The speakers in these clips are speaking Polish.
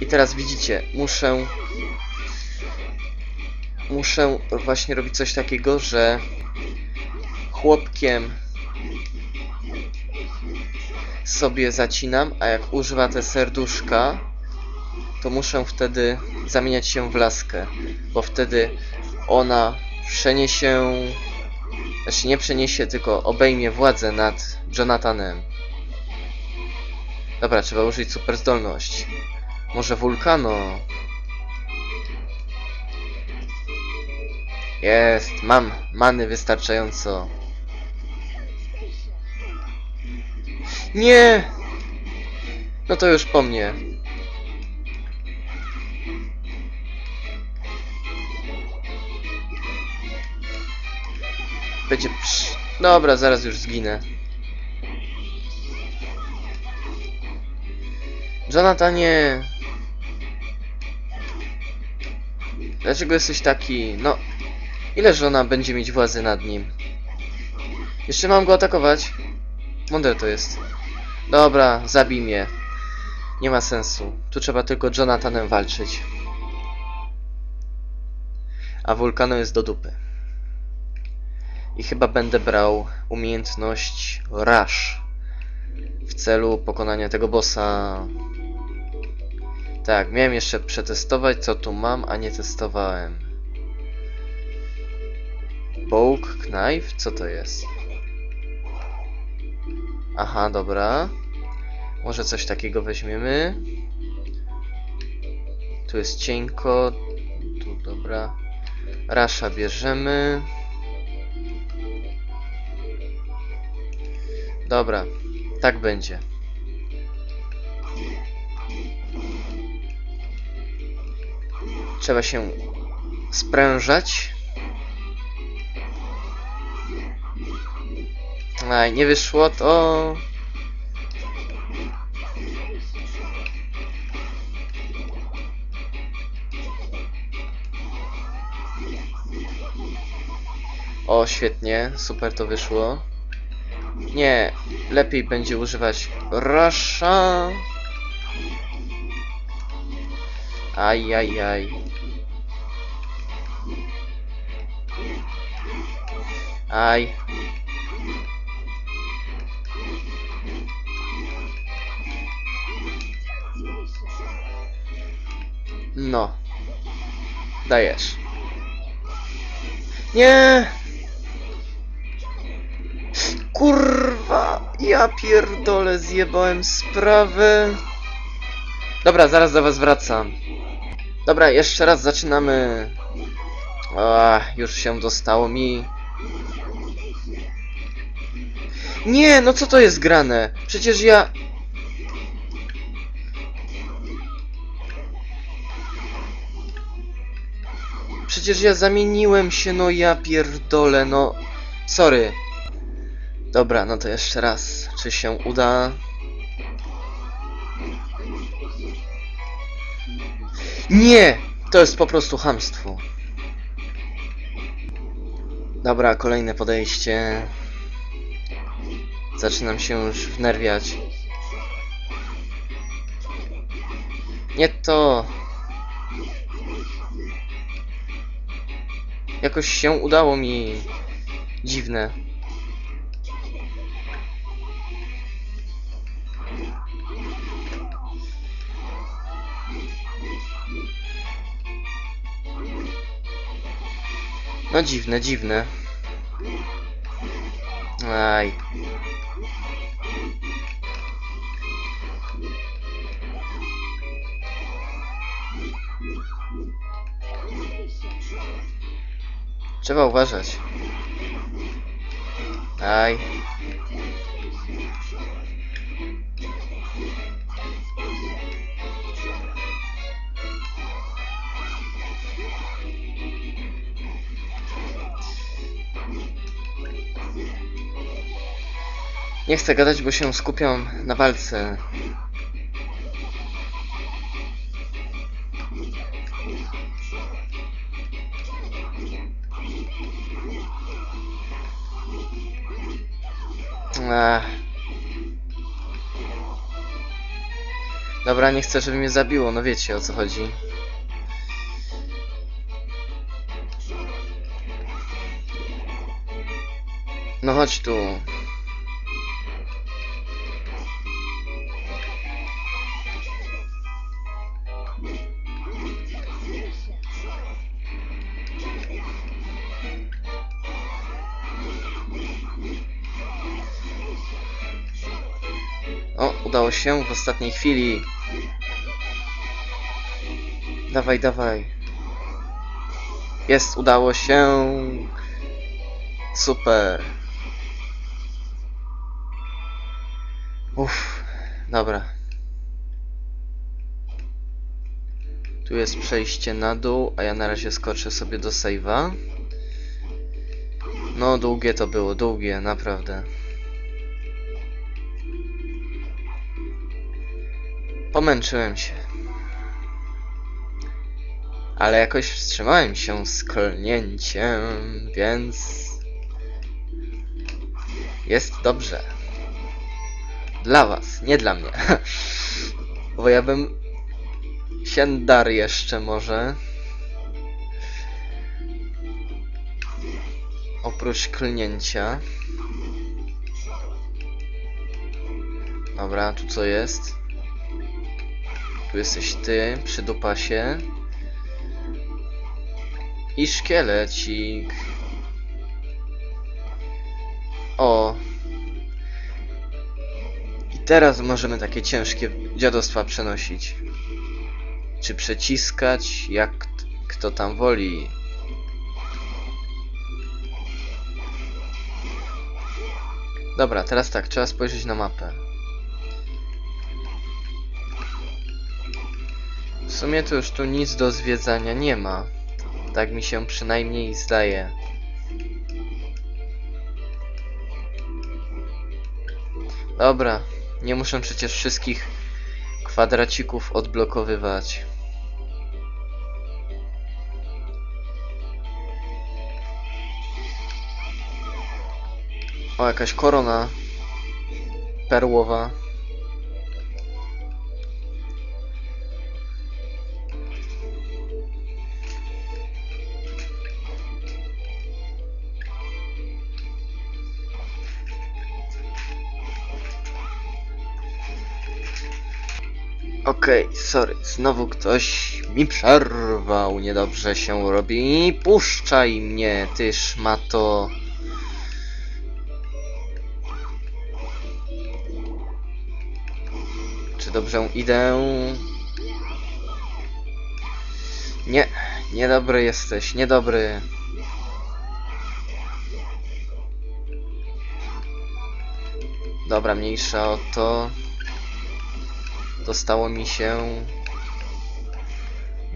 I teraz widzicie, muszę... Muszę właśnie robić coś takiego, że chłopkiem sobie zacinam, a jak używa te serduszka, to muszę wtedy zamieniać się w laskę, bo wtedy ona przeniesie, znaczy nie przeniesie, tylko obejmie władzę nad Jonathanem. Dobra, trzeba użyć super zdolność. Może wulkano? Jest, mam many wystarczająco. Nie! No to już po mnie. Będzie psz... Dobra, zaraz już zginę. Jonathanie! Dlaczego jesteś taki... No... Ile żona będzie mieć władzy nad nim? Jeszcze mam go atakować? Mądre to jest. Dobra, zabij mnie. Nie ma sensu. Tu trzeba tylko Jonathanem walczyć. A wulkano jest do dupy. I chyba będę brał umiejętność Rush w celu pokonania tego bossa. Tak, miałem jeszcze przetestować co tu mam, a nie testowałem. Bołk, knife? Co to jest? Aha, dobra. Może coś takiego weźmiemy. Tu jest cienko. Tu, dobra. Rasza bierzemy. Dobra, tak będzie. Trzeba się sprężać. Aj, nie wyszło to. O, świetnie, super to wyszło. Nie, lepiej będzie używać Rasha. Aj, aj, aj. No. Dajesz. Nie! Kurwa, ja pierdolę, zjebałem sprawę. Dobra, zaraz do was wracam. Dobra, jeszcze raz zaczynamy. A, już się dostało mi. Nie, no co to jest grane? Przecież ja... Przecież ja zamieniłem się, no ja pierdolę, no... Sorry. Dobra, no to jeszcze raz. Czy się uda? Nie! To jest po prostu hamstwo. Dobra, kolejne podejście. Zaczynam się już wnerwiać. Nie to. Jakoś się udało mi. Dziwne. No dziwne, dziwne. Aj. Trzeba uważać. Aj. Nie chcę gadać, bo się skupiam na walce. Ech. Dobra, nie chcę, żeby mnie zabiło, no wiecie o co chodzi. No chodź tu. O, udało się w ostatniej chwili. Dawaj, dawaj. Jest, udało się. Super. Uff, dobra. Tu jest przejście na dół, a ja na razie skoczę sobie do save'a. No, długie to było, długie, naprawdę. Pomęczyłem się. Ale jakoś wstrzymałem się z klnięciem, więc... Jest dobrze. Dla was, nie dla mnie. Bo ja bym się dar jeszcze może. Oprócz klnięcia. Dobra, tu co jest? Tu jesteś ty, przy dupasie. I szkielecik. O. I teraz możemy takie ciężkie dziadostwa przenosić. Czy przeciskać, jak kto tam woli. Dobra, teraz tak, trzeba spojrzeć na mapę. W sumie to już tu nic do zwiedzania nie ma. Tak mi się przynajmniej zdaje. Dobra, nie muszę przecież wszystkich kwadracików odblokowywać. O, jakaś korona perłowa. Okej, sorry, znowu ktoś mi przerwał, niedobrze się robi. Puszczaj mnie, ty szmato. Czy dobrze idę? Nie, niedobry jesteś, niedobry. Dobra, mniejsza o to. Dostało mi się...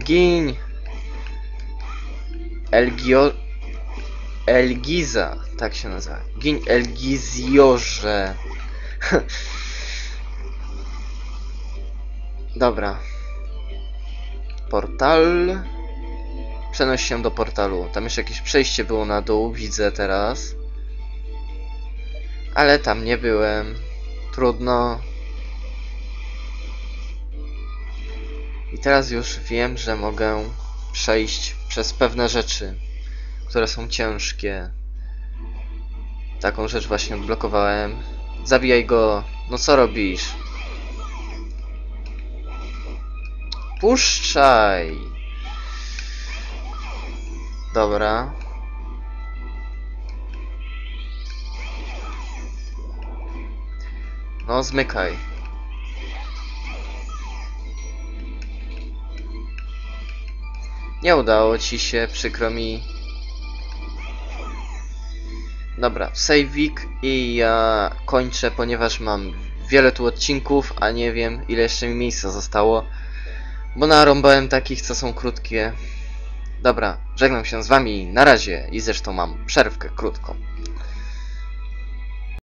Gin! Elgio... Elgiza, tak się nazywa. Gin Elgizjorze. Dobra. Portal. Przenoś się do portalu. Tam jeszcze jakieś przejście było na dół, widzę teraz. Ale tam nie byłem. Trudno. I teraz już wiem, że mogę przejść przez pewne rzeczy, które są ciężkie. Taką rzecz właśnie odblokowałem. Zabijaj go. No co robisz? Puszczaj! Dobra. No, zmykaj. Nie udało ci się, przykro mi. Dobra, saveik i ja kończę, ponieważ mam wiele tu odcinków, a nie wiem ile jeszcze mi miejsca zostało. Bo narąbałem takich, co są krótkie. Dobra, żegnam się z wami, na razie i zresztą mam przerwkę krótką.